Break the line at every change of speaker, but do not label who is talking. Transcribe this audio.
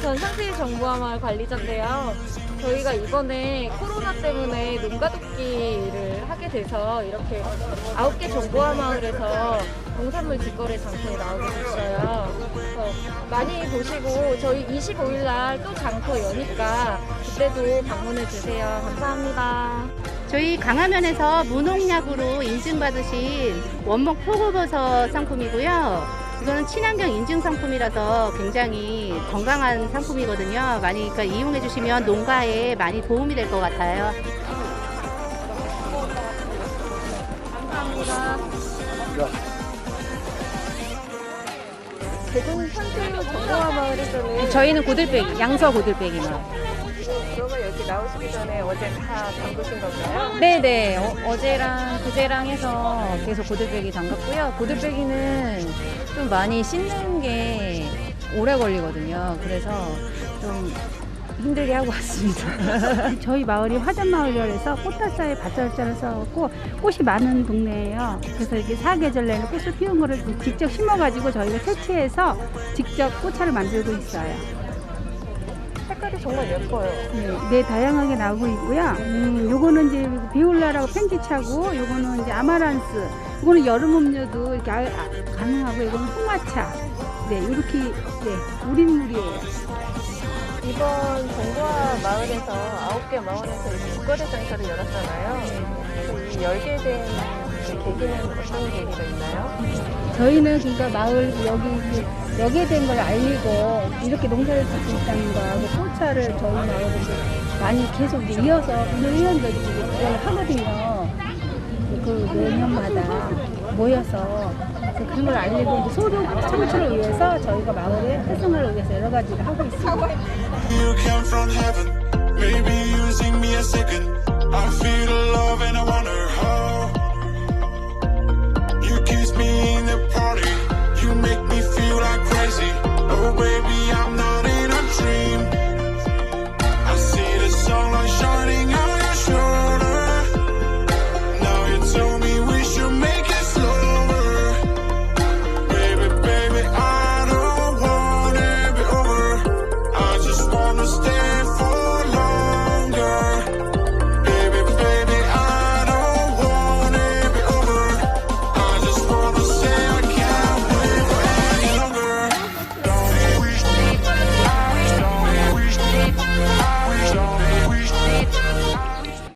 저는 상세히 정보화 마을 관리자인데요. 저희가 이번에 코로나 때문에 농가독기를 하게 돼서 이렇게 아홉 개 정보화 마을에서 농산물 직거래 장터에 됐어요. 그래서 많이 보시고 저희 25일 날 또 장터 여니까 그때도 방문해 주세요. 감사합니다.
저희 강화면에서 무농약으로 인증받으신 원목 표고버섯 상품이고요. 이거는 친환경 인증 상품이라서 굉장히 건강한 상품이거든요. 많이 그러니까 이용해 주시면 농가에 많이 도움이 될 것 같아요.
감사합니다. 대군 산세유 정보화 마을에서는
저희는 고들빼기, 양서 고들빼기 마을.
그러면 여기 나오시기 전에 어제 다 담그신 건가요?
네네 어, 제랑 그제랑 해서 계속 고들빼기 담갔고요 고들빼기는 좀 많이 씻는 게 오래 걸리거든요 그래서 좀 힘들게 하고 왔습니다
저희 마을이 화전마을이라서 꽃달사에 밭달사를 써갖고 꽃이 많은 동네예요. 그래서 이렇게 사계절 내는 꽃을 피운 거를 직접 심어가지고 저희가 채취해서 직접 꽃차를 만들고 있어요.
색깔이 정말 예뻐요.
네, 네, 다양하게 나오고 있고요. 음, 요거는 이제 비올라라고 팽지차고, 요거는 이제 아마란스, 요거는 여름 음료도 이렇게 아- 아- 가능하고, 요거는 홍화차. 네, 이렇게 네, 우린물이에요.
이번 정보화 마을에서 아홉 개 마을에서 이렇게 국거래 장터를 열었잖아요. 그래서 이 열게 된 계기는 어떤 계기가 있나요?
저희는 그러니까 마을 여기 여기에 된 걸 알리고 이렇게 농사를 짓고 있다는 거 하고 꽃차를 저희 마을에 이제 많이 계속 이어서 의원들이 그걸 하거든요. 그 매년마다 모여서 그런 걸 알리고 소득 창출을 위해서 저희가 마을의 활성화를 위해서 여러 가지를 하고 있습니다.